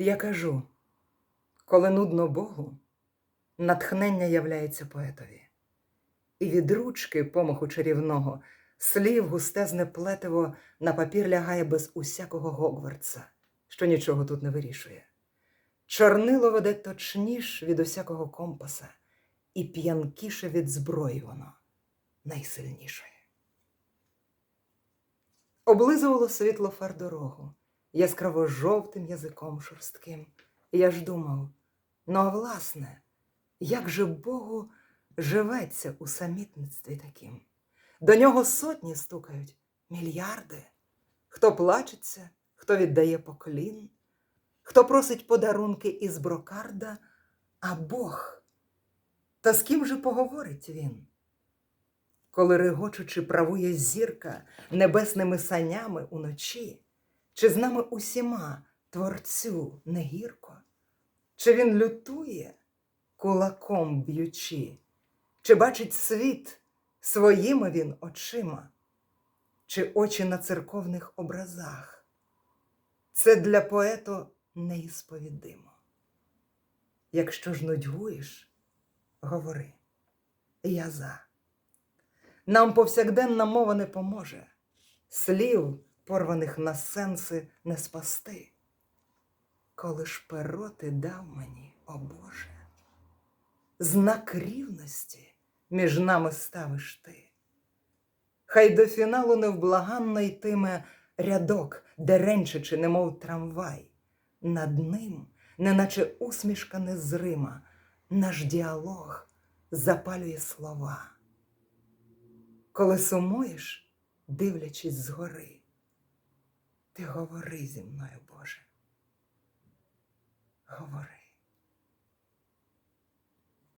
Я кажу, коли нудно Богу, натхнення являється поетові, і від ручки помаху чарівного слів густезне плетиво на папір лягає без усякого Гогвартса, що нічого тут не вирішує. Чорнило веде точніш від усякого компаса, і п'янкіше від зброї воно найсильнішої. Облизувало світло фар дорогу, яскраво жовтим язиком шорстким. І я ж думав, ну а власне, як же Богу живеться у самітництві таким? До нього сотні стукають, мільярди. Хто плачеться, хто віддає поклін, хто просить подарунки із брокарда, а Бог. Та з ким же поговорить він? Коли регочучи правує зірка небесними санями уночі, чи з нами усіма творцю не гірко? Чи він лютує, кулаком б'ючи, чи бачить світ своїми він очима, чи очі на церковних образах? Це для поету неісповідимо. Якщо ж нудьгуєш, говори, я за. Нам повсякденна мова не поможе, слів, порваних на сенси, не спасти. Коли ж перо ти дав мені, о Боже, знак рівності між нами ставиш ти. Хай до фіналу невблаганно йтиме рядок, деренчачи, немов трамвай, над ним, неначе усмішка незрима, наш діалог запалює слова. Коли сумуєш, дивлячись згори, ти говори зі мною, Боже. Говори.